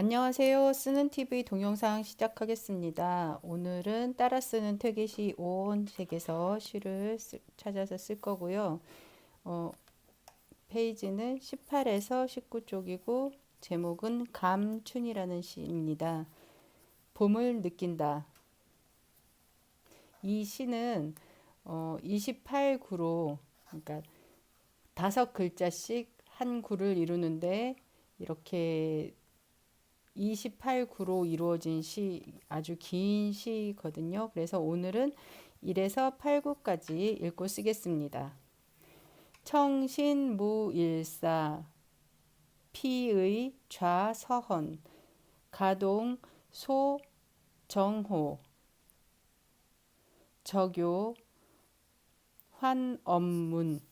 안녕하세요. 쓰는 TV 동영상 시작하겠습니다. 오늘은 따라 쓰는 퇴계시 온 책에서 시를 쓰- 찾아서 쓸 거고요. 어, 페이지는 18에서 19쪽이고 제목은 감춘이라는 시입니다. 봄을 느낀다. 이 시는 어, 28구로 그러니까 다섯 글자씩 한 구를 이루는데 이렇게 28구로 이루어진 시 아주 긴 시거든요. 그래서 오늘은 1에서 8구까지 읽고 쓰겠습니다. 청신무일사 피의 좌서헌 가동 소정호 적요 환엄문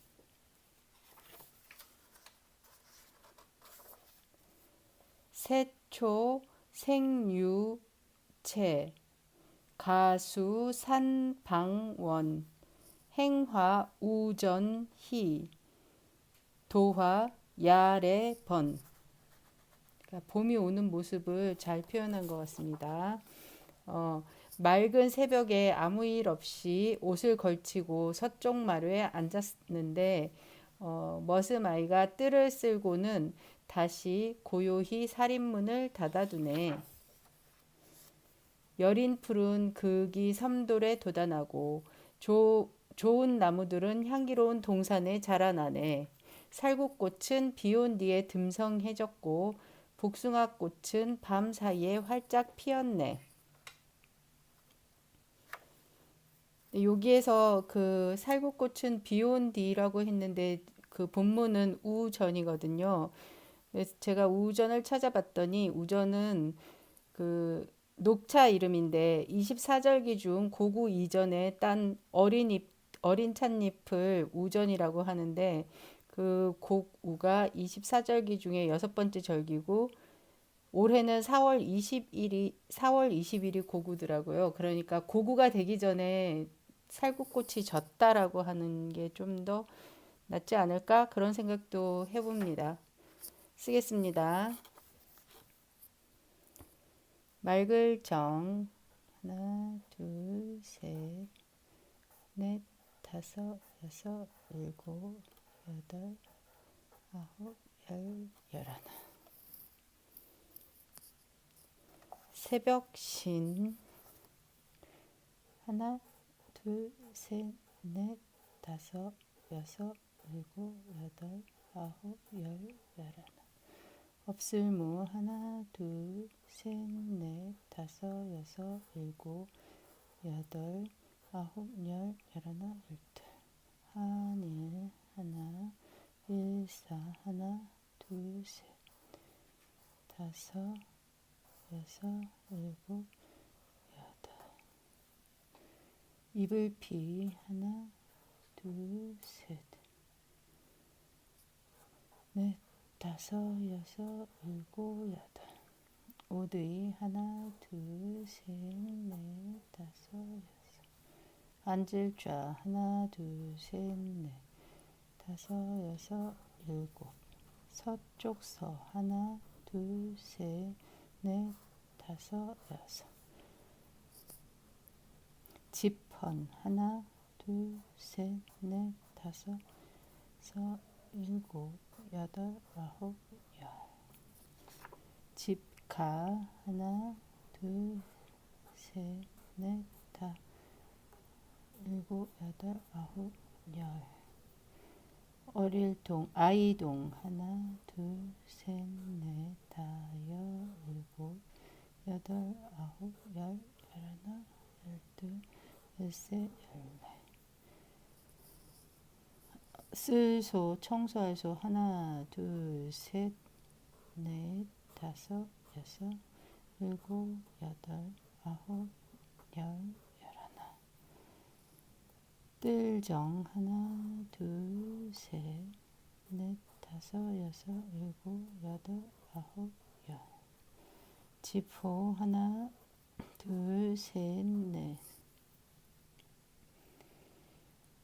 세초 생유체 가수 산방원 행화 우전희 도화 야래번 그러니까 봄이 오는 모습을 잘 표현한 것 같습니다. 어, 맑은 새벽에 아무 일 없이 옷을 걸치고 서쪽 마루에 앉았는데 어, 머슴 아이가 뜰을 쓸고는 다시 고요히 살인문을 닫아두네. 여린 푸른 극이 섬돌에 돋아나고 조, 좋은 나무들은 향기로운 동산에 자라나네. 살구꽃은 비온 뒤에 듬성해졌고 복숭아꽃은 밤 사이에 활짝 피었네. 여기에서 그 살구꽃은 비온 뒤라고 했는데 그 본문은 우전이거든요. 그래서 제가 우전을 찾아봤더니 우전은 그 녹차 이름인데 24절기 중 고구 이전에 딴 어린 잎 어린 찻잎을 우전이라고 하는데 그 고우가 24절기 중에 여섯 번째 절기고 올해는 4월 20일이 4월 20일이 고구더라고요. 그러니까 고구가 되기 전에 살구꽃이 졌다라고 하는 게 좀 더 낫지 않을까 그런 생각도 해봅니다. 쓰겠습니다. 맑을 정. 하나 둘 셋 넷 다섯 여섯 일곱 여덟 아홉 열 열하나 새벽신. 하나 둘 셋 넷 다섯 여섯 일곱 여덟 아홉 열 열하나 없을무 하나 둘 셋 넷 다섯 여섯 일곱 여덟 아홉 열 열하나 열둘. 한일 하나 일사 하나 둘 셋. 다섯 여섯 일곱 여덟. 이불피 하나 둘 셋. 넷 다섯 여섯 일곱 여덟. 오드이 하나 둘 셋 넷 다섯 여섯. 앉을 좌 하나 둘 셋 넷. 다섯 여섯 일곱. 서쪽 서 하나 둘 셋 넷 다섯 여섯. 집헌 하나 둘 셋 넷 다섯 여섯 일곱 여덟 아홉 열. 집가 하나 둘 셋 넷 다. 일곱 여덟 아홉 열. 어릴 동 아이 동 하나 둘 셋 넷 다여 일곱 여덟 아홉 열 열하나 열둘 열셋 열넷 쓸소 청소할 소. 하나 둘 셋 넷 다섯 여섯 일곱 여덟 아홉 열 열하나. 뜰정 하나 둘 셋 넷 다섯 여섯 일곱 여덟 아홉 열. 지포 하나 둘 셋 넷.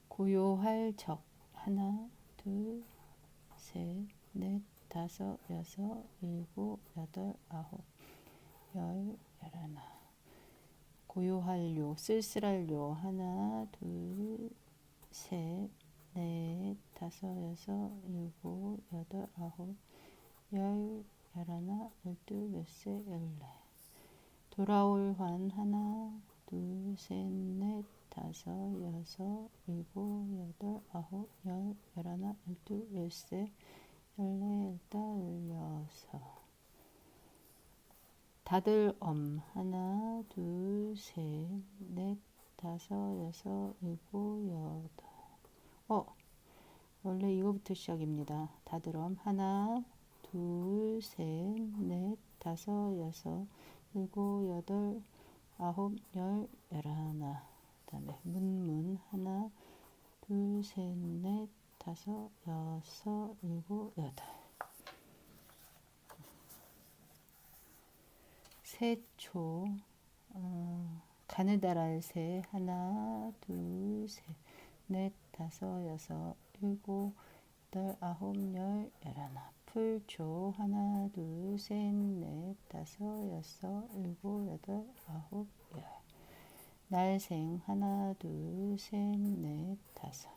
고요할 적 하나 둘 셋 넷 다섯, 여섯, 일곱, 여덟, 아홉, 열, 열하나. 고요할 요, 쓸쓸할 요. 하나, 둘, 셋, 넷, 다섯, 여섯, 일곱, 여덟, 아홉, 열, 열하나, 열둘, 열셋, 열넷. 돌아올 환 하나, 둘, 셋, 넷, 다섯, 여섯, 일곱, 여덟, 아홉, 열, 열하나, 열둘, 열셋, 열네, 열다, 열여섯. 다들 엄 하나, 둘, 셋, 넷, 다섯, 여섯, 일곱, 여덟. 어, 원래 이거부터 시작입니다. 다들 엄 하나, 둘, 셋, 넷, 다섯, 여섯, 일곱, 여덟, 아홉, 열, 열하나. 그다음에 문문 하나, 둘, 셋, 넷, 다섯, 여섯, 일곱, 여덟. 세초 어, 가느다랄 새 하나, 둘, 셋, 넷, 다섯, 여섯, 일곱, 여덟, 아홉, 열, 열하나. 풀초 하나, 둘, 셋, 넷, 다섯, 여섯, 일곱, 여덟, 아홉, 열. 날생 하나, 둘, 셋, 넷, 다섯.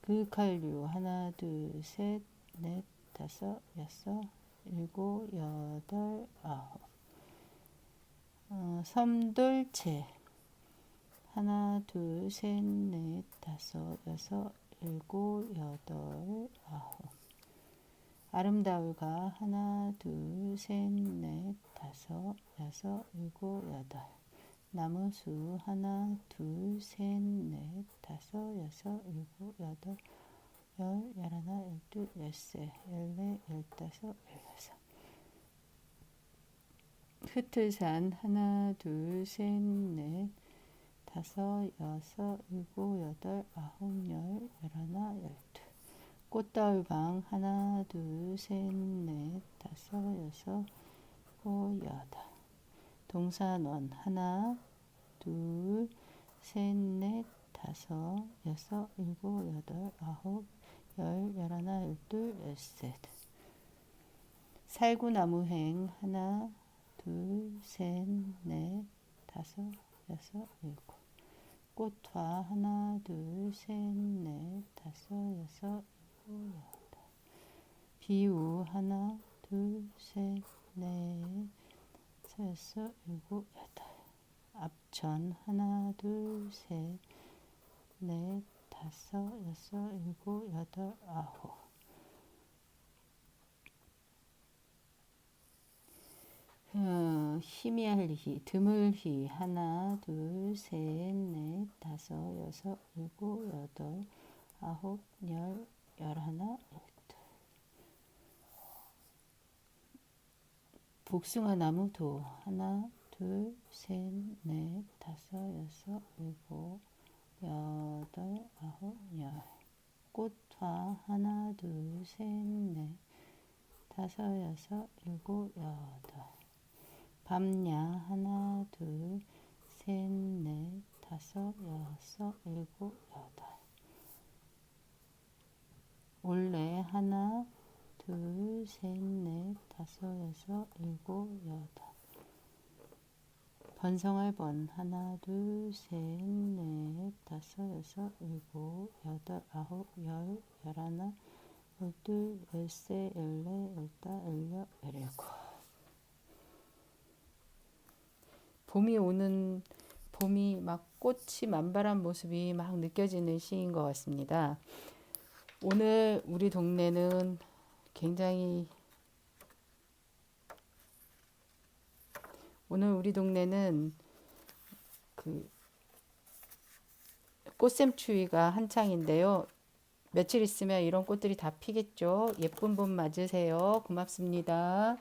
그칼류 하나, 둘, 셋, 넷, 다섯, 여섯, 일곱, 여덟, 아홉. 어, 섬돌체 하나, 둘, 셋, 넷, 다섯, 여섯, 일곱, 여덟, 아홉. 아름다울가 하나, 둘, 셋, 넷, 다섯, 여섯, 일곱, 여덟. 나무수 하나, 둘, 셋, 넷, 다섯, 여섯, 일곱, 여덟, 열, 열하나, 열둘, 열세, 열네, 열다섯, 열여섯. 흩틀산 하나, 둘, 셋, 넷, 다섯, 여섯, 일곱, 여덟, 아홉, 열, 열하나, 열둘. 꽃다울방 하나, 둘, 셋, 넷, 다섯, 여섯, 일곱, 여덟. 동산원 하나, 둘, 셋, 넷, 다섯, 여섯, 일곱, 여덟, 아홉, 열, 열하나, 열둘, 열셋. 살구나무행 하나, 둘, 셋, 넷, 다섯, 여섯, 일곱. 꽃화 하나, 둘, 셋, 넷, 다섯, 여섯, 일곱, 여덟. 비우 하나, 둘, 셋, 넷, 여섯, 일곱, 여덟. 앞천 하나, 둘, 셋, 넷, 다섯, 여섯, 일곱, 여덟, 아홉. 어, 희미할희, 드물희, 하나, 둘, 셋, 넷, 다섯, 여섯, 일곱, 여덟, 아홉, 열, 열하나, 열둘. 복숭아 나무 도 하나, 둘, 셋, 넷, 다섯, 여섯, 일곱, 여덟, 아홉, 열. 꽃화 하나, 둘, 셋, 넷, 다섯, 여섯, 일곱, 여덟. 밤야 하나 둘 셋 넷 다섯 여섯 일곱 여덟 올레 하나 둘 셋 넷 다섯 여섯 일곱 여덟. 번성할 번. 하나 둘 셋 넷 다섯 여섯 일곱 여덟 아홉 열 열하나 열둘 열세 열네 열다 열여 열일곱. 봄이 오는 봄이 막 꽃이 만발한 모습이 막 느껴지는 시인 것 같습니다. 오늘 우리 동네는 굉장히 오늘 우리 동네는 그 꽃샘추위가 한창인데요. 며칠 있으면 이런 꽃들이 다 피겠죠. 예쁜 봄 맞으세요. 고맙습니다.